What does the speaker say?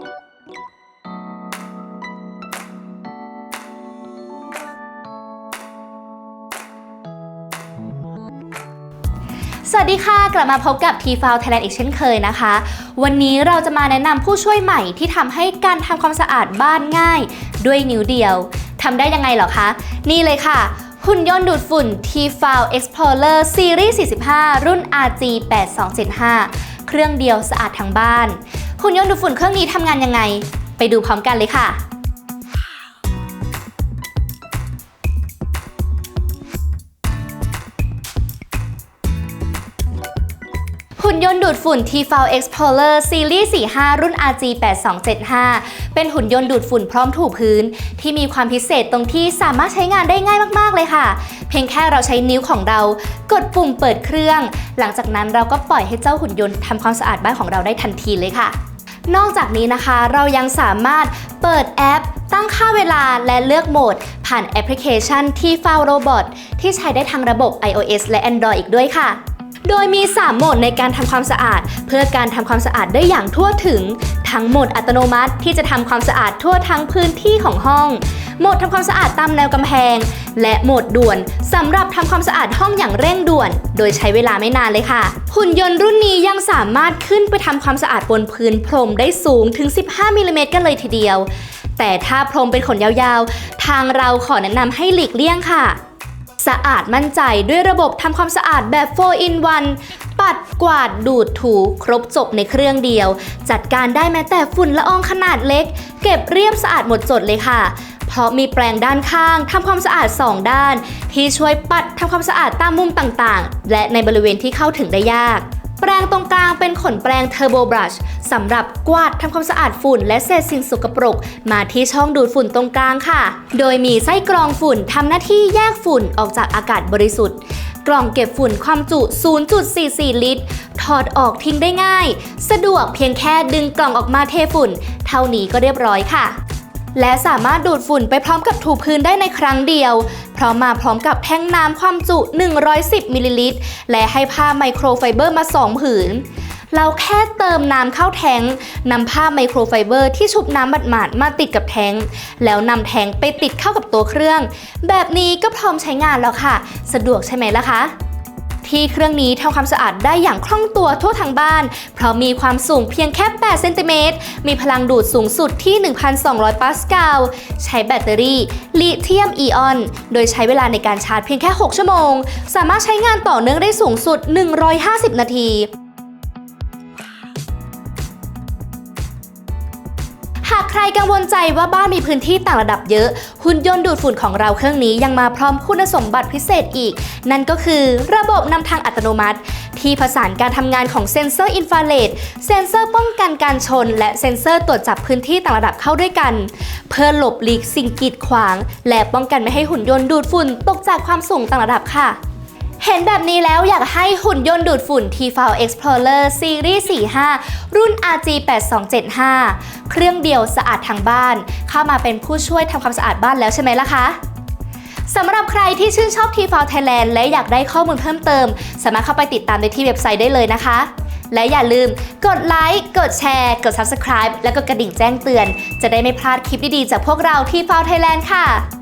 สวัสดีค่ะ กลับมาพบกับ t f i l Thailand อีกเช่นเคยนะคะ วันนี้เราจะมาแนะนำผู้ช่วยใหม่ที่ทำให้การทำความสะอาดบ้านง่าย ด้วยนิ้วเดียวทำได้ยังไงเหรอคะ นี่เลยค่ะ หุ่นยนต์ดูดฝุ่น t f i l Explorer Series 45 รุ่น RG 8275เครื่องเดียวสะอาดทั้งบ้าน หุ่นยนต์ดูดฝุ่นเครื่องนี้ทำงานยังไง ไปดูพร้อมกันเลยค่ะ หุ่นยนต์ดูดฝุ่น T-Foul Explorer Series 45 รุ่น RG 8275 เป็นหุ่นยนต์ดูดฝุ่นพร้อมถูพื้น ที่มีความพิเศษตรงที่สามารถใช้งานได้ง่ายมาก ๆ เลยค่ะ เพียงแค่เราใช้นิ้วของเรา กดปุ่มเปิดเครื่อง หลังจากนั้นเราก็ปล่อยให้เจ้าหุ่นยนต์ทำความสะอาดบ้านของเราได้ทันทีเลยค่ะ นอกจากนี้นะคะเรายังสามารถเปิดแอป ตั้งค่าเวลาและเลือกโหมด ผ่านแอปพลิเคชันที่ f i l Robot ที่ใช้ได้ทั้งระบบ iOS และ Android อีกด้วยค่ะ โดยมี 3 โหมดในการทำความสะอาด เพื่อการทำความสะอาดได้อย่างทั่วถึง ทั้งโหมดอัตโนมัติที่จะทำความสะอาดทั่วทั้งพื้นที่ของห้อง โหมดทำความสะอาดตามแนวกำแพง และโหมดด่วนสำหรับทำความสะอาดห้องอย่างเร่งด่วน โดยใช้เวลาไม่นานเลยค่ะ หุ่นยนต์รุ่นนี้ยังสามารถขึ้นไปทำความสะอาดบนพื้นพรมได้สูงถึง 15มิลลิเมตรกันเลยทีเดียว แต่ถ้าพรมเป็นขนยาวๆ ทางเราขอแนะนำให้หลีกเลี่ยงค่ะสะอาดมั่นใจด้วยระบบทำความสะอาดแบบ 4 in 1 ปัดกวาดดูดถูครบจบในเครื่องเดียว จัดการได้แม้แต่ฝุ่นละอองขนาดเล็ก เก็บเรียบสะอาดหมดจดเลยค่ะ เพราะมีแปรงด้านข้างทำความสะอาด 2 ด้าน ที่ช่วยปัดทำความสะอาดตามมุมต่างๆ และในบริเวณที่เข้าถึงได้ยาก แปรงตรงกลางเป็นขนแปรงเทอร์โบบรัชสำหรับกวาดทำความสะอาดฝุ่น และเศษสิ่งสกปรก มาที่ช่องดูดฝุ่นตรงกลางค่ะ โดยมีไส้กรองฝุ่นทำหน้าที่แยกฝุ่นออกจากอากาศบริสุทธิ์กล่องเก็บฝุ่นความจุ 0.44 ลิตร ถอดออกทิ้งได้ง่าย สะดวกเพียงแค่ดึงกล่องออกมาเทฝุ่น เท่านี้ก็เรียบร้อยค่ะ และสามารถดูดฝุ่นไปพร้อมกับถูพื้นได้ในครั้งเดียว พร้อมมาพร้อมกับแท่งน้ำความจุ 110 มิลลิลิตร และให้ผ้าไมโครไฟเบอร์มา 2 ผืน เราแค่เติมน้ำเข้าแทงนำผ้าไมโครไฟเบอร์ที่ชุบน้ำหมาดๆมาติดกับแทงแล้วนำแทงไปติดเข้ากับตัวเครื่อง แบบนี้ก็พร้อมใช้งานแล้วค่ะ สะดวกใช่ไหมล่ะคะ ที่เครื่องนี้ทำความสะอาดได้อย่างคล่องตัวทั่วทั้งบ้าน เพราะมีความสูงเพียงแค่ 8 เซนติเมตร มีพลังดูดสูงสุดที่ 1,200 ปาสกาล ใช้แบตเตอรี่ ลิเธียมอีออน โดยใช้เวลาในการชาร์จเพียงแค่ 6 ชั่วโมง สามารถใช้งานต่อเนื่องได้สูงสุด 150 นาที ใครกังวลใจว่าบ้านมีพื้นที่ต่างระดับเยอะ หุ่นยนต์ดูดฝุ่นของเราเครื่องนี้ยังมาพร้อมคุณสมบัติพิเศษอีก นั่นก็คือระบบนำทางอัตโนมัติ ที่ผสานการทำงานของเซ็นเซอร์อินฟราเรดเซ็นเซอร์ป้องกันการชน และเซ็นเซอร์ตรวจจับพื้นที่ต่างระดับเข้าด้วยกัน เพื่อหลบหลีกสิ่งกีดขวาง และป้องกันไม่ให้หุ่นยนต์ดูดฝุ่นตกจากความสูงต่างระดับค่ะ เห็นแบบนี้แล้วอยากให้หุ่นยนต์ดูดฝุ่น t f i l Explorer Series 45 รุ่น RG 8275เครื่องเดียวสะอาดทางบ้าน เข้ามาเป็นผู้ช่วยทำความสะอาดบ้านแล้วใช่ไหมล่ะคะสำหรับใครที่ชื่นชอบ t f i l Thailand และอยากได้ข้อมูลเพิ่มเติม สามารถเข้าไปติดตามได้ที่เว็บไซต์ได้เลยนะคะ และอย่าลืมกดไลค์กดแชร์ กด Subscribe และกดกระดิ่งแจ้งเตือน จะได้ไม่พลาดคลิปดีๆจากพวกเรา t f i l Thailand ค่ะ